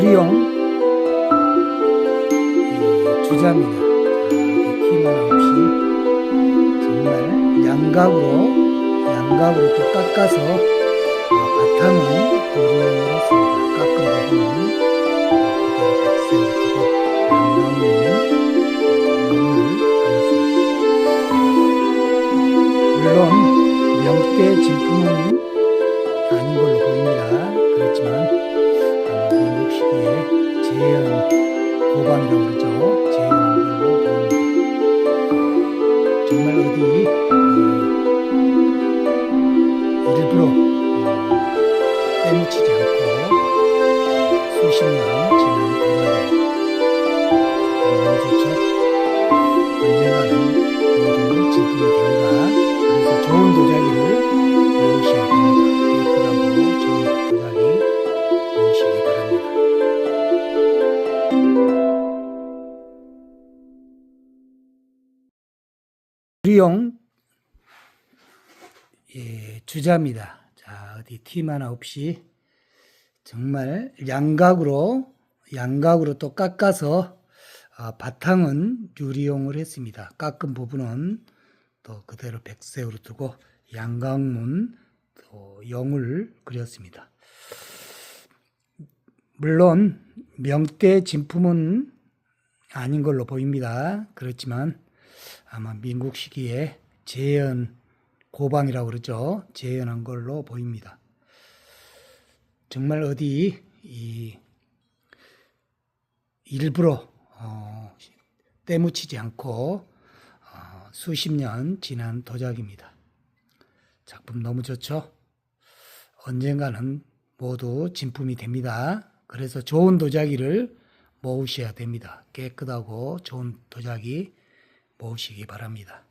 우리용 이 주자입니다. 자, 이렇게 키만 없이 정말 양각으로 양각으로 또 깎아서 어, 바탕은 시기에 재현 고방이라고 그러죠. 걸로 보입니다. 정말 어디 어, 일부러 어, 때묻히지 않고 수십 년 지난 우리용 예, 주자입니다. 자 어디 팀 하나 없이 정말 양각으로 양각으로 또 깎아서 아, 바탕은 유리용을 했습니다. 깎은 부분은 또 그대로 백색으로 두고 양각문 또 영을 그렸습니다. 물론 명대 진품은 아닌 걸로 보입니다. 그렇지만 아마 민국 시기에 재현 고방이라고 그러죠. 재현한 걸로 보입니다. 정말 어디 이 일부러 어, 때묻히지 않고 어, 수십 년 지난 도자기입니다. 작품 너무 좋죠? 언젠가는 모두 진품이 됩니다. 그래서 좋은 도자기를 모으셔야 됩니다. 깨끗하고 좋은 도자기 모으시기 바랍니다.